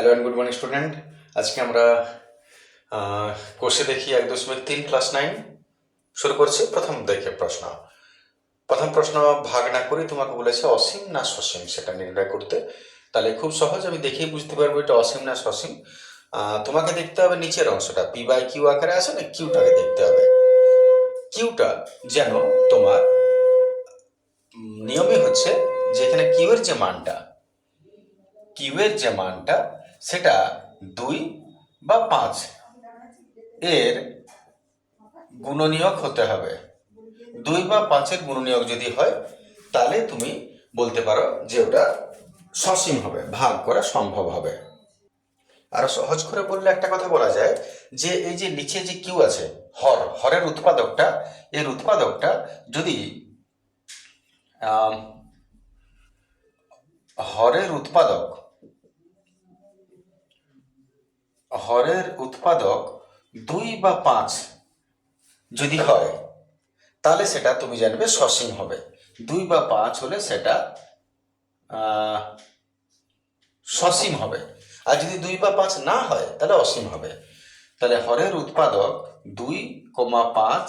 Hello and good morning student আজকে আমরা কোর্সে দেখি এক দশমিক তিন ক্লাস নাইন শুরু করছি প্রথম দেখে প্রশ্ন। প্রথম প্রশ্ন, ভাগ না করে তোমাকে বলেছে অসীম না সসীম, সেটা নির্ণয় করতে। তাহলে খুব সহজ, আমি দেখেই বুঝতে পারব এটা অসীম না সসীম। তোমাকে দেখতে হবে নিচের অংশটা, পি বাই কিউ আকারে আছে না, কিউটাকে দেখতে হবে। কিউটা যেন তোমার নিয়মই হচ্ছে যে এখানে কিউ এর যে মানটা, কিউ এর যে মানটা সেটা দুই বা পাঁচ। এর গুণনীয়ক হতে হবে। দুই বা পাঁচের গুণনীয়ক যদি হয়, তাহলে তুমি বলতে পারো যে ওটা সসীম হবে, ভাগ করা সম্ভব হবে। আরও সহজ করে বললে একটা কথা বলা যায় যে এই যে নিচে যে কিউ আছে, হর, হরের উৎপাদকটা, এর উৎপাদকটা যদি হরের উৎপাদক হরের উৎপাদক দুই বা পাঁচ যদি হয়, তাহলে সেটা তুমি জানবে সসীম হবে। দুই বা পাঁচ হলে সেটা সসীম হবে। আর যদি দুই বা পাঁচ না হয়, তাহলে অসীম হবে। তাহলে হরের উৎপাদক দুই কমা পাঁচ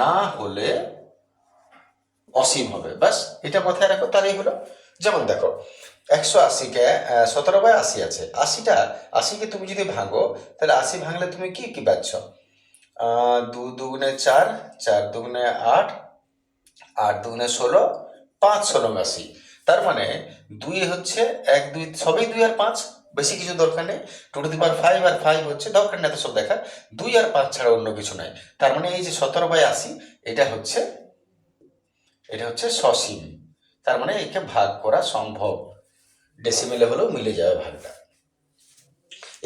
না হলে অসীম হবে। ব্যাস, এটা মাথায় রাখো, তাহলেই হলো। যেমন দেখো একশো আশিকে সতেরো বাই আশি আছে। আশিটা, আশিকে তুমি যদি ভাঙো, তাহলে আশি ভাঙলে তুমি কি কি পাচ্ছ? দু দুগুণে চার চার দুগুণে আট আট দুগুণে ষোলো, পাঁচ ষোলো আশি। তার মানে দুই হচ্ছে এক, দুই, সবই দুই আর পাঁচ, বেশি কিছু দরকার নেই। Two to the power five R five হচ্ছে, দরকার নেই তো সব দেখা দুই আর পাঁচ ছাড়া অন্য কিছু নাই। তার মানে এই যে সতেরো বাই আশি, এটা হচ্ছে এটা হচ্ছে সসীম। তার মানে একে ভাগ করা সম্ভব। ডেসিমেলে হলেও মিলে যাবে ভাগটা।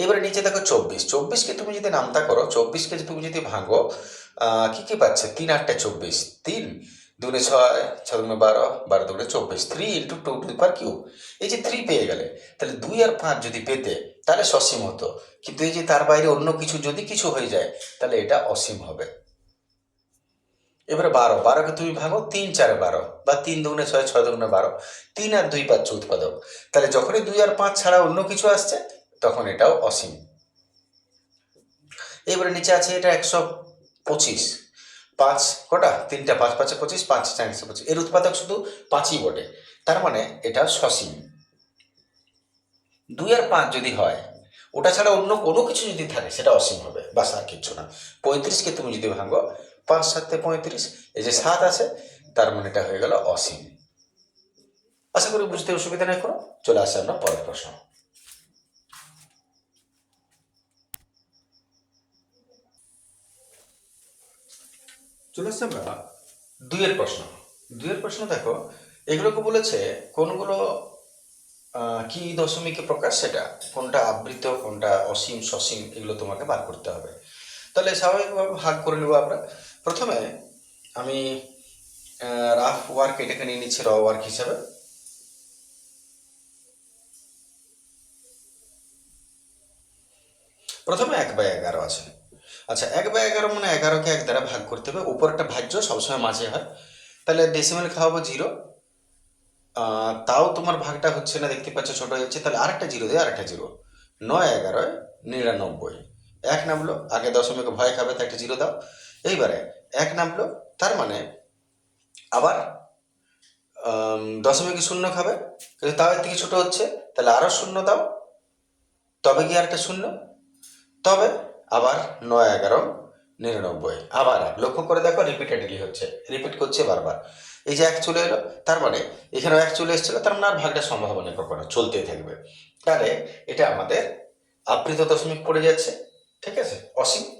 এবারে নিচে দেখো চব্বিশ। চব্বিশকে তুমি যদি নামতা করো চব্বিশকে তুমি যদি ভাঙো কী কি পাচ্ছে? তিন আটটা চব্বিশ। তিন দুগুণে ছয় ছয় দুগুণে বারো বারো দুগুণে চব্বিশ। Three into two two per Q এই যে থ্রি পেয়ে গেলে, তাহলে দুই আর পাঁচ যদি পেতে, তাহলে সসীম হতো। কিন্তু এই যে তার বাইরে অন্য কিছু যদি কিছু হয়ে যায়, তাহলে এটা অসীম হবে। এবারে বারো। বারোকে তুমি ভাগো তিন চারে বারো বা তিন দুগুণে ছয় ছয় দুগুণে বারো। তিন আর দুই পাচ্ছ উৎপাদক তাহলে যখনই দুই আর পাঁচ ছাড়া অন্য কিছু আসছে, তখন এটাও অসীম। এবারে নিচে আছে এটা একশো পঁচিশ। পাঁচ কটা? তিনটা পাঁচ, পাঁচে পঁচিশ, পাঁচ চার একশো পঁচিশ। এর উৎপাদক শুধু পাঁচই বটে। তার মানে এটা সসীম। দুই আর পাঁচ যদি হয়, ওটা ছাড়া অন্য কোনো কিছু যদি থাকে, সেটা অসীম হবে। বাস আর কিচ্ছু না। পঁয়ত্রিশকে তুমি যদি ভাঙো পাঁচ সাতে পঁয়ত্রিশ এই যে সাত আছে তার মানে এটা হয়ে গেল অসীম। আশা করি বুঝতে অসুবিধা নেই কোনো চলে আসে আমরা পরের প্রশ্ন। চলে আসছে আমরা? দুইয়ের প্রশ্ন। দুইয়ের প্রশ্ন দেখো এগুলোকে বলেছে কোনগুলো আহ, কি দশমিকে প্রকাশ সেটা। কোনটা আবৃত কোনটা অসীম সসীম এগুলো তোমাকে বার করতে হবে। তাহলে স্বাভাবিকভাবে ভাগ করে নেব আমরা। প্রথমে আমি রাফ ওয়ার্ক এটাকে নিয়ে নিচ্ছি র ওয়ার্ক হিসাবে। প্রথমে এক বাই এগারো আছে। আচ্ছা এক বাই এগারো মানে এগারোকে এক দ্বারা ভাগ করতে হবে। উপর একটা ভাজ্য, সবসময় মাঝে হয়। তাহলে ডেসিমেল খাওয়াবো জিরো তাও তোমার ভাগটা হচ্ছে না, দেখতে পাচ্ছ ছোট হয়ে যাচ্ছে। তাহলে আরেকটা জিরো দিয়ে আরেকটা জিরো নয় এগারোয় নিরানব্বই। এক নামলো, আগে দশমিক ভয় খাবে তো একটা জিরো দাও। এইবারে এক নামলো, তার মানে আবার দশমিকে শূন্য খাবে। কিন্তু তাও এর থেকে ছোট হচ্ছে, তাহলে আরও শূন্য দাও। তবে কি আরেকটা শূন্য। তবে আবার নয় এগারো, নিরানব্বই। আবার এক। লক্ষ্য করে দেখো রিপিটেডলি হচ্ছে। রিপিট করছে বারবার। এই যে এক চলে এলো, তার মানে এখানেও এক চলে এসেছিল, তার মানে আর ভাগটা সম্ভব নেই কখনো চলতেই থাকবে। তাহলে এটা আমাদের আবৃত দশমিক পড়ে যাচ্ছে, ঠিক আছে? অসীম।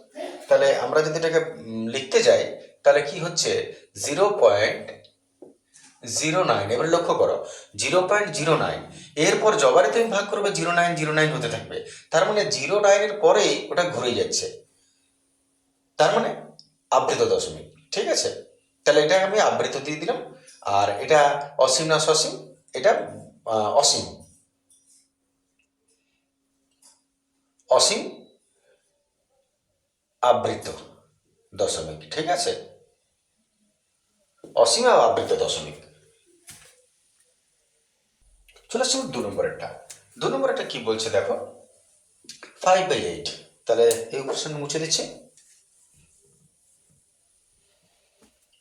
তাহলে আমরা যদি এটাকে লিখতে যাই, তাহলে কি হচ্ছে? জিরো পয়েন্ট জিরো নাইন, এবার লক্ষ্য করো, জিরো পয়েন্ট জিরো নাইন, এরপর জবারে তুমি ভাগ করবে জিরো নাইন জিরো নাইন হতে থাকবে। তার মানে জিরো নাইনের পরেই ওটা ঘুরে যাচ্ছে। তার মানে আবৃত দশমিক, ঠিক আছে? তাহলে এটা আমি আবৃত দিয়ে দিলাম, আর এটা অসীম না সসীম, এটা অসীম। অসীম আবৃত দশমিক, ঠিক আছে? অসীম আবৃত দশমিক। চলে আসছে দু নম্বরেরটা। দু নম্বর একটা কি বলছে দেখো? ফাইভ বাই এইট তাহলে এই কোশ্চেন মুছে দিচ্ছি।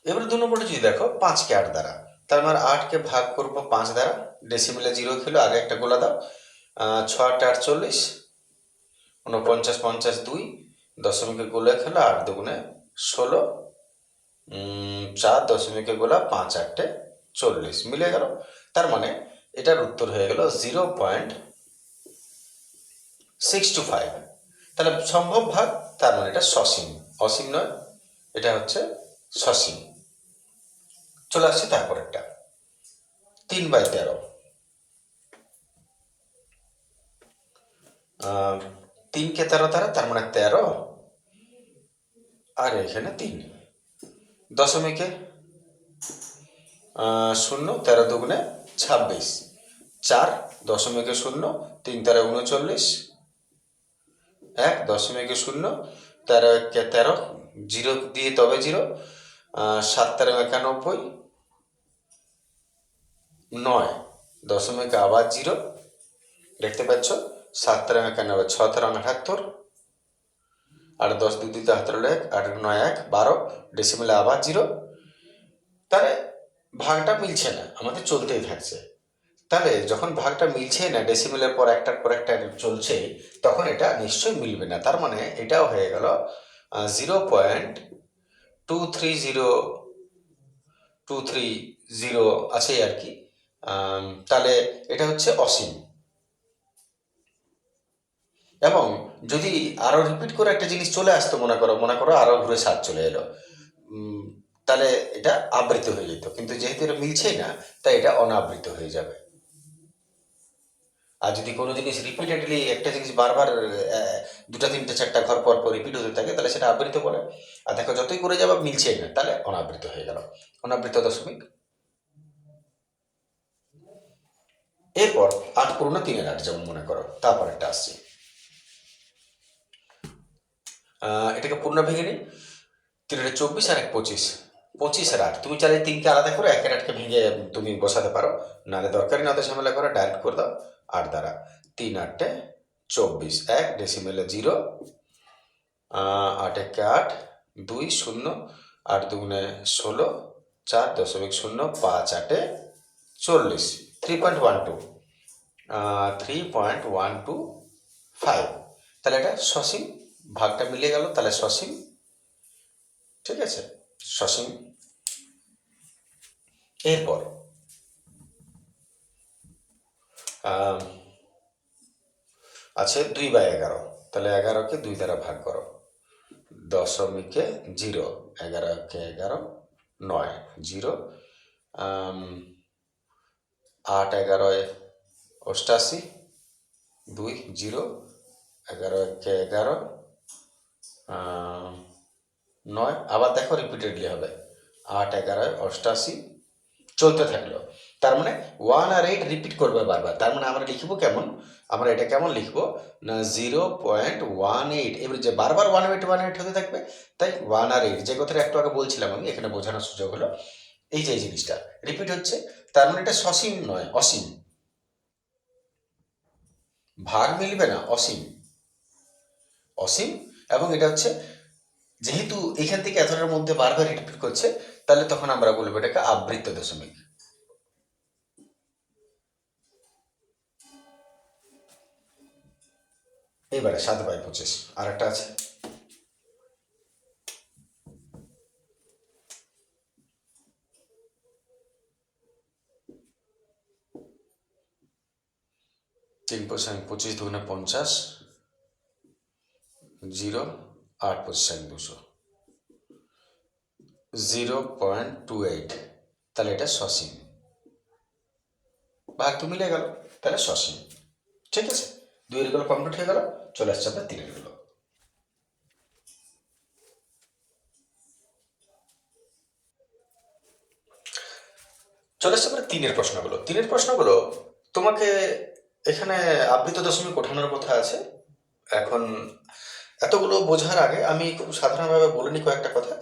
এবার দু নম্বরটা যদি দেখো পাঁচকে আট দ্বারা। তার মানে আটকে ভাগ করব পাঁচ দ্বারা। ডেসিমিলে জিরো খেলো, আগে একটা গোলা দাও। ছ আট আটচল্লিশ উনপঞ্চাশ পঞ্চাশ দুই দশমিকে গোলা খেলো আট দুগুণে ষোলো। চার দশমিকে গোলা পাঁচ আটটে চল্লিশ। মিলে গেল। তার মানে এটার উত্তর হয়ে গেল zero point six two five. তাহলে সম্ভব ভাগ, তার মানে এটা সসীম। অসীম নয়, এটা হচ্ছে সসীম। চলে আসছে তারপরেরটা। তিন বাই তেরো। তিনকে তেরো দ্বারা তার মানে তেরো। আর এখানে তিন। দশমিকে শূন্য, তেরো দুগুণে ছাব্বিশ। চার, দশমিকে শূন্য, তিন, তেরো উনচল্লিশ এক, দশমিকে শূন্য, তেরো একে তেরো, জিরো দিয়ে তবে জিরো। সাত, তেরো একানব্বই নয়, দশমিকে আবার জিরো। দেখতে পাচ্ছ, সাত, তেরো একানব্বই ছ, তেরো আঠাত্তর। আর দশ দুই দুই হলো এক, আট নয় এক, বারো ডেসিমেলে আবার জিরো তাহলে ভাগটা মিলছে না, আমাদের চলতেই থাকছে। তাহলে যখন ভাগটা মিলছে না ডেসিমেলের পর একটার পর একটা চলছে, তখন এটা নিশ্চয়ই মিলবে না। তার মানে এটাও হয়ে গেল zero point two three zero two three zero আছে আর কি। তাহলে এটা হচ্ছে অসীম। এবং যদি আরও রিপিট করে একটা জিনিস চলে আসতো, মনে করো মনে করো আরও ঘুরে সাত চলে এলো তাহলে এটা আবৃত হয়ে যেত। কিন্তু যেহেতু এটা মিলছেই না, তাই এটা অনাবৃত হয়ে যাবে। আর যদি কোনো জিনিস রিপিটেডলি একটা জিনিস বারবার দুটা, তিনটে, চারটা ঘর পর পর রিপিট হতে থাকে, তাহলে সেটা আবৃত বলে। আর দেখো, যতই করে যাবে, মিলছেই না, তাহলে অনাবৃত হয়ে গেল। অনাবৃত দশমিক। এরপর আট পূর্ণ তিনের আট যেমন মনে করো, তারপর একটা আসছে। এটাকে পূর্ণ ভেঙে নিই। তিনের চব্বিশ আর এক পঁচিশ। পঁচিশের আট। তুমি চাইলে তিনকে আলাদা করে একের আটকে ভেঙে তুমি বসাতে পারো। নাহলে দরকারি না হতে ঝামেলা করে ডাইরেক্ট করে দাও। আট দ্বারা। তিন আটটে চব্বিশ, এক ডেসিমেলে জিরো আট একে আট, দুই শূন্য, আট দুগুণে ষোলো, চার দশমিক শূন্য, পাঁচ আটে চল্লিশ। Three point one two three point one two five তাহলে এটা সসীম ভাগটা মিলে গেল, তাহলে সসীম, ঠিক আছে? সসীম। এরপর আছে দুই বাই এগারো। তাহলে এগারোকে দুই দ্বারা ভাগ করো। দশমিকে জিরো, এগারোকে এগারো, নয়, জিরো। আট, এগারোয় অষ্টাশি, দুই, জিরো এগারো একে এগারো নয়, আবার দেখো রিপিটেডলি হবে? আট এগারোয় অষ্টাশি, চলতে থাকল। তার মানে ওয়ান আর এইট রিপিট করবে বারবার। তার মানে আমরা লিখব কেমন? আমরা এটা কেমন লিখব? না জিরো পয়েন্ট ওয়ান এইট এবার যে বারবার ওয়ান এইট ওয়ান এইট হতে থাকবে, তাই ওয়ান আর এইট যে কথাটা একটু আগে বলছিলাম আমি, এখানে বোঝানোর সুযোগ হলো। এই যে, এই জিনিসটা। রিপিট হচ্ছে, তার মানে এটা সসীম নয়, অসীম। ভাগ মিলবে না, অসীম। অসীম এবং এটা হচ্ছে, যেহেতু এখান থেকে এতটার মধ্যে বারবার রিপিট করছে, তাহলে তখন আমরা বলব এটাকে আবৃত্ত দশমিক। এবারে সাত বাই পঁচিশ আর একটা আছে। তিন পঁচিশ দুগুণে পঞ্চাশ আট পঁচিশ এক দুশো। জিরো পয়েন্ট টু এইট, তাহলে এটা সসীম। ভাগ তো মিলে গেল, তাহলে সসীম। ঠিক আছে? দুইয়েরগুলো কমপ্লিট হয়ে গেল, চলে আসছে আপনার তিনেরগুলো। চলে আসছে আপনার তিনের প্রশ্নগুলো। তিনের প্রশ্নগুলো, তোমাকে এখানে আবৃত দশমিক ওঠানোর কথা আছে। এখন এতগুলো বোঝার আগে আমি খুব সাধারণভাবে বলে নিই কয়েকটা কথা।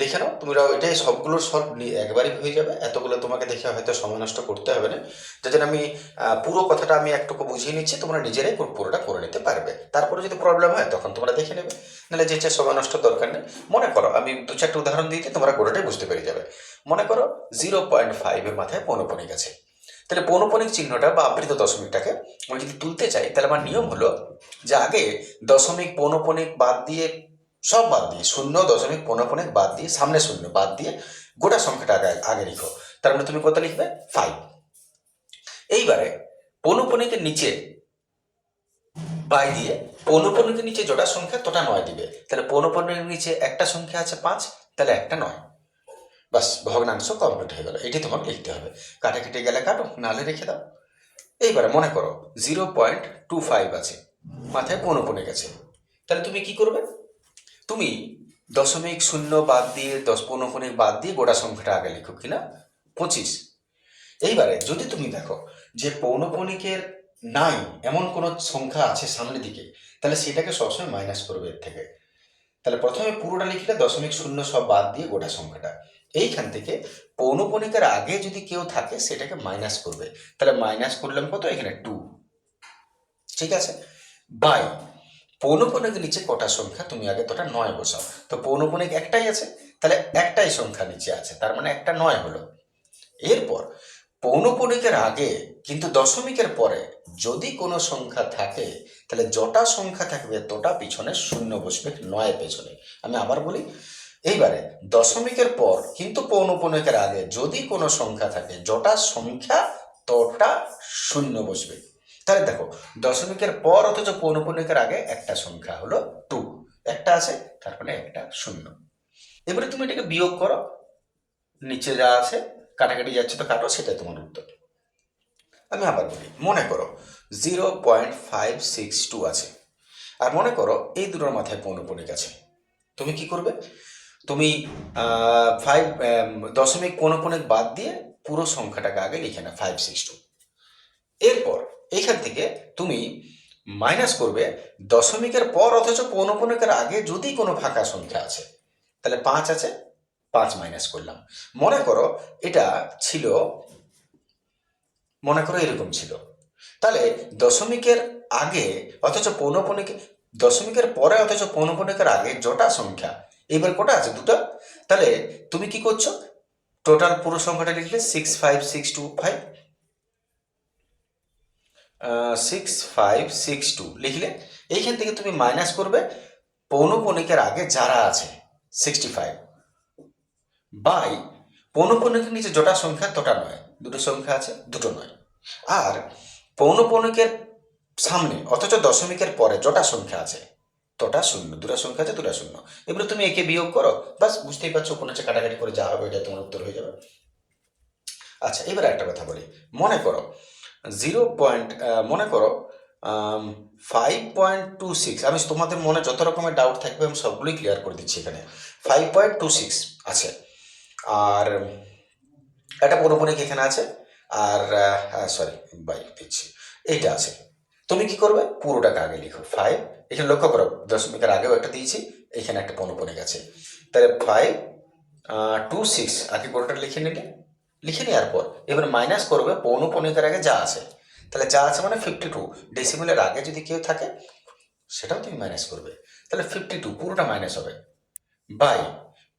দেখে নাও তোমরা এটাই সবগুলো সব একবারই হয়ে যাবে। এতগুলো তোমাকে দেখে হয়তো সময় নষ্ট করতে হবে না। যার জন্য আমি পুরো কথাটা আমি একটুকু বুঝিয়ে নিচ্ছি, তোমরা নিজেরাই পুরোটা করে নিতে পারবে। তারপরে যদি প্রবলেম হয়, তখন তোমরা দেখে নেবে। নাহলে যে সময় নষ্ট দরকার নেই, মনে করো, আমি দু চারটে উদাহরণ দিতে তোমরা গোটাটাই বুঝতে পেরে যাবে। মনে করো জিরো পয়েন্ট ফাইভের মাথায় পৌনপনিক আছে তাহলে পৌনপনিক চিহ্নটা বা আবৃত দশমিকটাকে আমি যদি তুলতে চাই, তাহলে আমার নিয়ম হলো যে আগে দশমিক পৌনপনিক বাদ দিয়ে, সব বাদ দিয়ে, শূন্য দশমিক পৌনপনিক বাদ দিয়ে, সামনে শূন্য বাদ দিয়ে গোটা সংখ্যাটা আগে আগে লিখো। তার মানে তুমি কত লিখবে? ফাইভ এইবারে পৌনপনিকের নিচে বাই দিয়ে পৌনপনিকের নিচে জোড়া সংখ্যা, তোটা নয় দিবে। তাহলে পৌনপনিকের নিচে একটা সংখ্যা আছে পাঁচ, তাহলে একটা নয়। বাস, ভগ্নাংশ কমপ্লিট হয়ে গেল। এটি তোমাকে লিখতে হবে। কাটে কেটে গেলে কাটো, নাহলে রেখে দাও। এইবারে মনে করো জিরো পয়েন্ট টু ফাইভ আছে। মাথায় পৌনপনিক গেছে। তাহলে তুমি কি করবে? তুমি দশমিক শূন্য বাদ দিয়ে, দশ পৌনপনিক বাদ দিয়ে গোটা সংখ্যাটা আগে লিখো কিনা? পঁচিশ। এইবারে যদি তুমি দেখো যে পৌনপনিকের নাই এমন কোনো সংখ্যা আছে সামনের দিকে, তাহলে সেটাকে সবসময় মাইনাস করবে এর থেকে। তাহলে প্রথমে পুরোটা লিখলে দশমিক শূন্য সব বাদ দিয়ে গোটা সংখ্যাটা। এইখান থেকে পৌনপনিকের আগে যদি কেউ থাকে, সেটাকে মাইনাস করবে। তাহলে মাইনাস করলাম কত? এখানে টু ঠিক আছে? বাই পৌনপনিকের নিচে কটা সংখ্যা? তুমি আগে তোটা নয় বসাও। তো পৌনপনিক একটাই আছে, তাহলে একটাই সংখ্যা নিচে আছে। তার মানে একটা নয় হলো। এরপর পৌনপনিকের আগে কিন্তু দশমিকের পরে যদি কোনো সংখ্যা থাকে, তাহলে যটা সংখ্যা থাকবে, তোটা পিছনে শূন্য বসবে নয় পেছনে। আমি আবার বলি এইবারে, দশমিকের পর কিন্তু পৌনপনিকের আগে যদি কোনো সংখ্যা থাকে যটা সংখ্যা তটা শূন্য বসবে। তাহলে দেখো, দশমিকের পর অথচ পৌনপনিকের আগে একটা সংখ্যা হলো টু। একটা আছে, তার মানে একটা শূন্য। এবারে তুমি এটাকে বিয়োগ করো, নিচে যা আছে, কাটাকাটি যাচ্ছে তো কাটো, সেটাই তোমার উত্তর। আমি আবার বলি, মনে করো zero point five six two আছে। আর মনে করো এই দুটোর মাথায় পৌনপনিক আছে। তুমি কি করবে? তুমি ফাইভ দশমিক পৌনপনিক বাদ দিয়ে পুরো সংখ্যাটাকে আগে লিখে না ফাইভ সিক্স টু এরপর এইখান থেকে তুমি মাইনাস করবে দশমিকের পর অথচ পৌনপনিকের আগে যদি কোনো ফাঁকা সংখ্যা আছে, তাহলে পাঁচ আছে, পাঁচ মাইনাস করলাম। মনে করো এটা ছিল, মনে করো এরকম ছিল। তাহলে দশমিকের আগে অথচ পৌনপনিক দশমিকের পরে অথচ পৌনপনিকের আগে জটা সংখ্যা এইবার কটা আছে? দুটো? তাহলে তুমি কি করছ? টোটাল পুরো সংখ্যাটা লিখলে six five six two five six five six two লিখলে এইখান থেকে তুমি মাইনাস করবে পৌনপনিকের আগে যারা আছে সিক্সটি ফাইভ বাই পৌনপনিকের নিচে জটা সংখ্যা তোটা নয়, দুটো সংখ্যা আছে, দুটো নয়। আর পৌনপনিকের সামনে, অথচ দশমিকের পরে জটা সংখ্যা আছে তোটা শূন্য, দুটো সংখ্যা আছে দুটা শূন্য। এগুলো তুমি একে বিয়োগ করো বাস বুঝতেই পারছ কোনো হচ্ছে কাটাকাটি করে যা হবে এটা তোমার উত্তর হয়ে যাবে। আচ্ছা এবার একটা কথা বলি। মনে করো জিরো পয়েন্ট মনে করো ফাইভ পয়েন্ট টু সিক্স আমি তোমাদের মনে যত রকমের ডাউট থাকবে আমি সবগুলোই ক্লিয়ার করে দিচ্ছি এখানে। ফাইভ পয়েন্ট টু সিক্স আছে। আর একটা পৌনপনিক এখানে আছে, আর সরি বাই দিচ্ছি। এইটা আছে। তুমি কি করবে? পুরোটাকে আগে লিখো। ফাইভ এখানে লক্ষ্য করো, দশমিকের আগেও একটা দিয়েছি, এখানে একটা পৌনপনিক আছে তাহলে ফাইভ টু সিক্স আগে গোটাটা লিখে নিলে? লিখে নেওয়ার পর, এবার মাইনাস করবে পৌনপনিকের আগে যা আছে। তাহলে যা আছে মানে ফিফটি টু ডেসিমেলের আগে যদি কেউ থাকে, সেটাও তুমি মাইনাস করবে। তাহলে ফিফটি টু পুরোটা মাইনাস হবে। বাই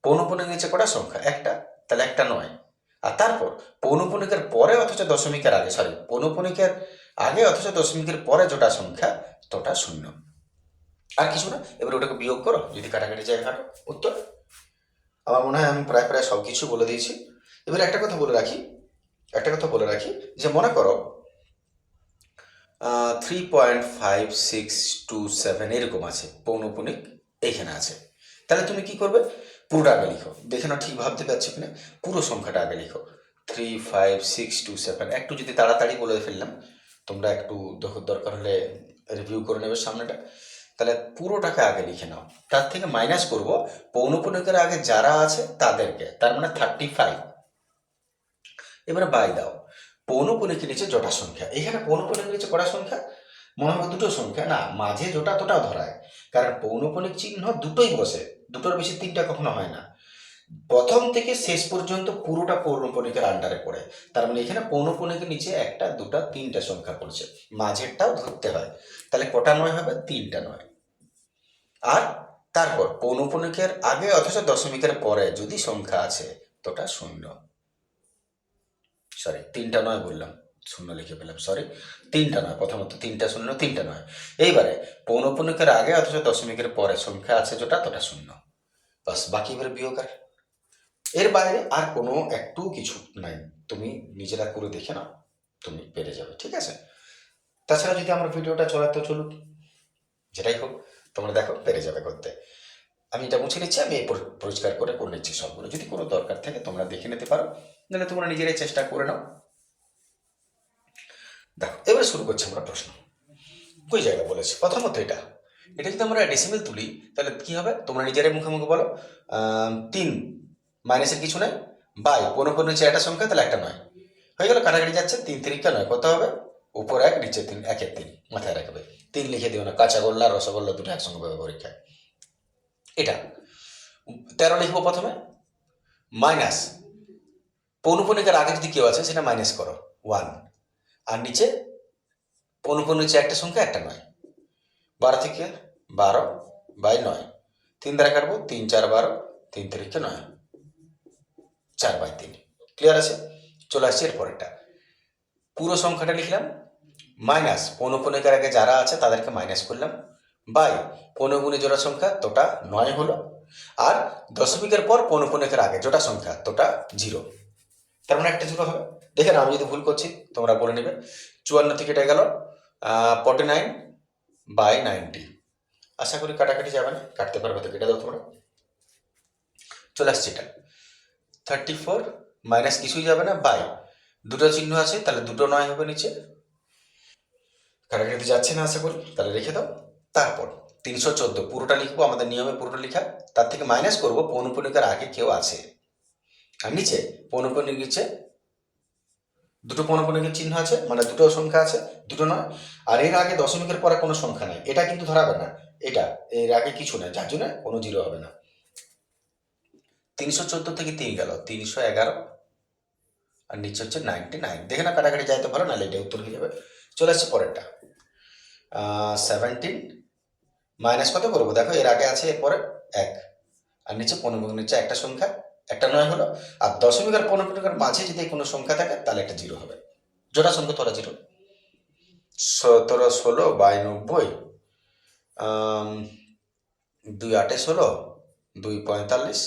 পৌনপনিক নিচে কটা সংখ্যা? একটা, তাহলে একটা নয়। আর তারপর পৌনপনিকের পরে অথচ দশমিকের আগে সরি পৌনপনিকের আগে অথচ দশমিকের পরে যেটা সংখ্যা, তোটা শূন্য। আর কিছু না, এবার ওটাকে বিয়োগ করো, যদি কাটাকাটি যায় কাটো, উত্তর। আমার মনে হয় আমি প্রায় প্রায় সব কিছু বলে দিয়েছি। এবার একটা কথা বলে রাখি, একটা কথা বলে রাখি, যে মনে করো three point five six two seven এরকম আছে, পৌনপুনিক এইখানে আছে। তাহলে তুমি কি করবে? পুরোটা আগে লিখো। দেখে না ঠিক ভাবতে পারছ কিনা? পুরো সংখ্যাটা আগে লিখো। Three five six two seven একটু যদি তাড়াতাড়ি বলে ফেললাম, তোমরা একটু দরকার হলে রিভিউ করে নেবে সামনেটা। তাহলে পুরো টাকা আগে লিখে নাও। তার থেকে মাইনাস করব, পৌনপুনিকের আগে যারা আছে তাদেরকে, তার মানে থার্টি ফাইভ এবারে বাই দাও। পৌনপুনিকের নিচে জটা সংখ্যা। এখানে পৌনপুনিকের নিচে কটা সংখ্যা? মনে হয় দুটো সংখ্যা। না, মাঝে জোটা তোটাও ধরায়। কারণ পৌনপনিক চিহ্ন দুটোই বসে। দুটোর বেশি তিনটা কখনো হয় না। প্রথম থেকে শেষ পর্যন্ত পুরোটা পৌনপণিকের আন্ডারে পড়ে। তার মানে এখানে পৌনপণিকের নিচে একটা, দুটা, তিনটা সংখ্যা পড়ছে। মাঝেরটাও ধরতে হয়। তাহলে কটা নয় হবে? তিনটা নয়। আর তারপর পৌনপণিকের আগে অথচ দশমিকের পরে যদি সংখ্যা আছে, তোটা শূন্য। সরি তিনটা নয় বললাম। শূন্য লিখে পেলাম সরি তিনটা নয়, প্রথমত তিনটা শূন্য, তিনটা নয়। এইবারে পৌনপণিকের আগে অথচ দশমিকের পরে সংখ্যা আছে যেটা, তোটা শূন্য। বাস, বাকি এবারে বিয়োগ আর এর বাইরে আর কোনো একটু কিছু নাই। তুমি নিজেরা করে দেখে নাও, তুমি পেরে যাবে, ঠিক আছে? তাছাড়া যদি আমার ভিডিওটা চলাতে চলুক, যেটাই হোক, তোমরা দেখো, পেরে যাবে করতে। আমি এটা মুছে নিচ্ছি, আমি পরিষ্কার করে করে নিচ্ছি সবগুলো। যদি কোনো দরকার থাকে, তোমরা দেখে নিতে পারো, নাহলে তোমরা নিজেরাই চেষ্টা করে নাও। দেখো, এবারে শুরু করছি আমরা প্রশ্ন। কই জায়গা বলেছি? প্রথমত এটা। এটা যদি আমরা ডেসিমেল তুলি, তাহলে কি হবে? তোমরা নিজেরাই মুখে মুখে বলো তিন মাইনাসের কিছু নাই বাই। কোনো কোনো নিচে একটা সংখ্যা, তাহলে একটা নয়। হয়ে গেল, কাটাকাটি যাচ্ছে, তিন তিরিকা নয়, কত হবে? উপর এক, নিচে তিন, একের তিন, মাথায় রাখবে। তিন লিখে দিও না কাঁচাগোল্লা রসগোল্লা দুটো একসঙ্গে পাবে পরীক্ষায়। এটা। তেরো লিখব প্রথমে। মাইনাস। পৌনপণিকার আগে যদি কেউ আছে, সেটা মাইনাস করো। ওয়ান। আর নিচে পৌনপণ নিচে একটা সংখ্যা, একটা নয়। বারো থেকে বারো, বাই নয়। তিন দ্বারা কাটবো, তিন, চার, বারো, তিন তারিখে নয়। চার বাই তিন। ক্লিয়ার আছে? চলে আসছে এর পরেরটা। পুরো সংখ্যাটা লিখলাম। মাইনাস পৌনপণিকার আগে যারা আছে তাদেরকে মাইনাস করলাম। বাই পৌনগুণে জোড়া সংখ্যা, তোটা নয় হলো। আর দশমিকের পর পৌনপণিকের আগে জোটা সংখ্যা, তোটা জিরো। তার মানে একটা জিরো হবে। দেখেন আমি যদি ভুল করছি, তোমরা বলে নেবে। চুয়ান্ন থেকে এটা গেল ফর্টি নাইন বাই নাইনটি আশা করি কাটাকাটি যাবে না, কাটতে পারবে তো, কেটে দাও তোমরা। চলে আসছি এটা। থার্টি ফোর মাইনাস কিছুই যাবে না বাই দুটো চিহ্ন আছে, তাহলে দুটো নয় হবে নিচে। কাটাকাটি যাচ্ছে না, আশা করি। তাহলে রেখে দাও। তারপর, তিনশো চোদ্দ, পুরোটা লিখব, আমাদের নিয়মে পুরোটা লেখা। তার থেকে মাইনাস করব পৌনপণিকার আগে কেউ আছে। আর নিচে পৌনপণির নিচে, দুটো পৌনপণিকের চিহ্ন আছে মানে দুটো সংখ্যা আছে, দুটো নয়। আর এর আগে দশমিকের পরে কোনো সংখ্যা নেই। এটা কিন্তু ধরাবে না। এটা, এর আগে কিছু নেই, যার জন্য কোনো জিরো হবে না। তিনশো চোদ্দ থেকে তিন গেল, তিনশো এগারো আর নিচে হচ্ছে নাইনটি নাইন। দেখে না কাটাকাটি যাইতে পারো, নাহলে এটা উত্তর হয়ে যাবে। চলে আসছে পরেরটা। সেভেন্টিন মাইনাস কত করব? দেখো, এর আগে আছে, এরপরে এক। আর নিচে পনেরো নিচে একটা সংখ্যা, একটা নয় হলো। আর দশমিক আর পনেরো মাঝে যদি কোনো সংখ্যা থাকে, তাহলে একটা জিরো হবে। জোড়া সংখ্যা তোরা জিরো সতেরো, ষোলো বাই নব্বই দুই আটে ষোলো, দুই পঁয়তাল্লিশ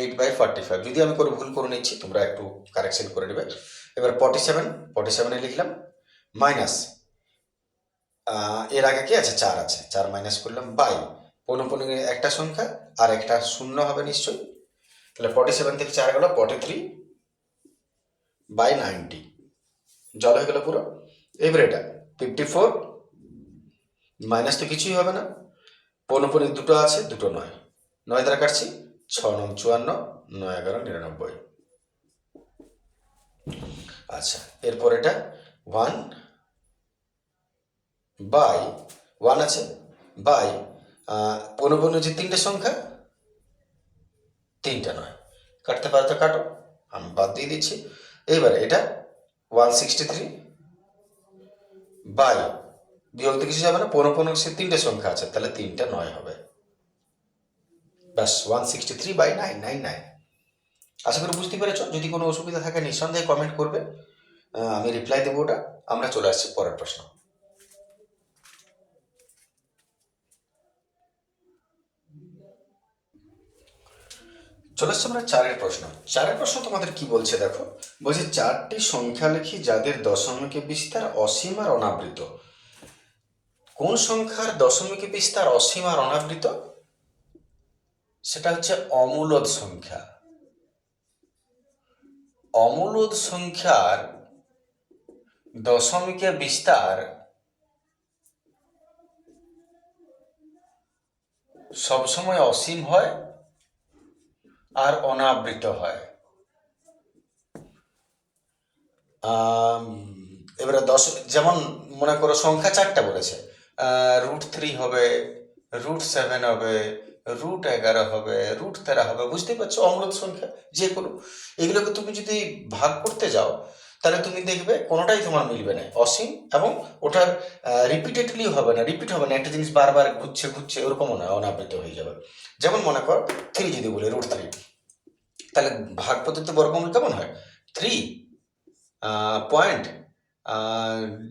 এইট বাই ফর্টি ফাইভ যদি আমি করে ভুল করে নিচ্ছি, তোমরা একটু কারেকশন করে নেবে। এবার ফর্টি সেভেন ফর্টি সেভেনে লিখলাম মাইনাস এর আগে কি আছে? চার আছে। চার মাইনাস করলাম বাই পৌনপৌন একটা সংখ্যা, আর একটা শূন্য হবে নিশ্চয়ই। তাহলে ফর্টি সেভেন থেকে চার গেল ফর্টি থ্রি বাই নাইনটি জল হয়ে গেল পুরো। এবার এটা ফিফটি ফোর মাইনাস তো কিছুই হবে না। পৌনপৌনিক দুটো আছে, দুটো নয়। নয় দ্বারা কাটছি। ছ নং চুয়ান্ন, নয় এগারো, নিরানব্বই। আচ্ছা এরপর এটা ওয়ান বাই ওয়ান আছে বাই পৌনপৌন যে তিনটে সংখ্যা, তিনটা নয়। কাটতে পারো তো কাটো, আমি বাদ দিয়ে দিচ্ছি। এইবারে এটা ওয়ান সিক্সটি থ্রি বাই বিয়োগ তো কিছু যাবে না, পনেরো পনেরো, সে তিনটে সংখ্যা আছে, তাহলে তিনটা নয় হবে। ব্যাস one sixty three by nine nine nine আশা করি বুঝতে পেরেছ, যদি কোনো অসুবিধা থাকে নিঃসন্দেহে কমেন্ট করবে। আমি রিপ্লাই দেবো ওটা। আমরা চলে আসছি পরের প্রশ্ন। চলে আসছে আমরা চারের প্রশ্ন। চারের প্রশ্ন তোমাদের কি বলছে দেখো? বলছে, চারটি সংখ্যা লিখি যাদের দশমিকে বিস্তার অসীম আর অনাবৃত। কোন সংখ্যার দশমিকে বিস্তার অসীম আর অনাবৃত? সেটা হচ্ছে অমূলদ সংখ্যা। অমূলদ সংখ্যার দশমিকে বিস্তার সবসময় অসীম হয় আর অনাবৃত হয়। এবারে দশ, যেমন মনে করো সংখ্যা চারটা বলেছে রুট থ্রি হবে রুট সেভেন হবে রুট এগারো হবে রুট তেরো হবে, বুঝতেই পারছ? অমূলত সংখ্যা যে কোনো এগুলোকে তুমি যদি ভাগ করতে যাও, তাহলে তুমি দেখবে কোনোটাই তোমার মিলবে না। অসীম এবং ওটার রিপিটেডলি হবে না রিপিট হবে না। একটা জিনিস বারবার ঘুরছে ঘুরছে, ওরকমও না, অনাবৃত হয়ে যাবে। যেমন মনে কর থ্রি যদি বলি রুট থ্রি তাহলে ভাগ পদ্ধতি বর্গমূল কেমন হয়? থ্রি পয়েন্ট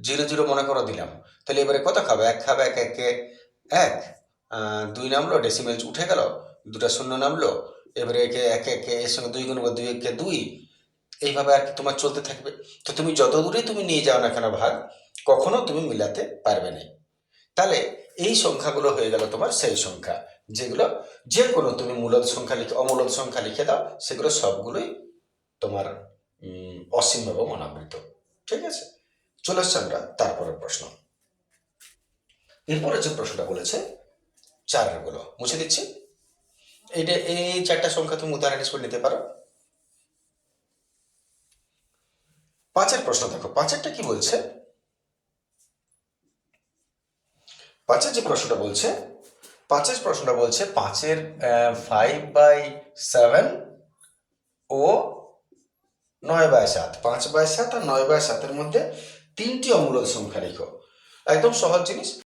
জিরো জিরো মনে করো দিলাম। তাহলে এবারে কত খাবে? এক খাবে এক, একে, এক। দুই নামলো ডেসিমেল উঠে গেল, দুটা শূন্য নামলো, এবারে একে একে একে এর সঙ্গে দুই গুণ বা দুই একে দুই, এইভাবে আর কি তোমার চলতে থাকবে। তো তুমি যত দূরে তুমি নিয়ে যাও না কেন ভাগ, কখনো তুমি মিলাতে পারবে না। তাহলে এই সংখ্যাগুলো হয়ে গেল তোমার সেই সংখ্যা, যেগুলো যে কোনো তুমি মূলত সংখ্যা লিখে অমূলত সংখ্যা লিখে দাও, সেগুলো সবগুলোই তোমার অসীম এবং অনাবৃত। ঠিক আছে? চলে আসছে আমরা তারপরের প্রশ্ন। এরপরে যে প্রশ্নটা বলেছে চারেরগুলো মুছে দিচ্ছি। এইটা, এই চারটা সংখ্যা তুমি উদাহরণ হিসেবে নিতে পারো। পাঁচের প্রশ্ন দেখো। পাঁচেরটা কি বলছে? পাঁচের যে প্রশ্নটা বলছে, পাঁচের প্রশ্নটা বলছে পাঁচের ফাইভ বাই সেভেন ও নয় বাই সাত। পাঁচ বাই সাত আর নয় বাই সাতের মধ্যে তিনটি অমূলক সংখ্যা লিখো একদম সহজ জিনিস।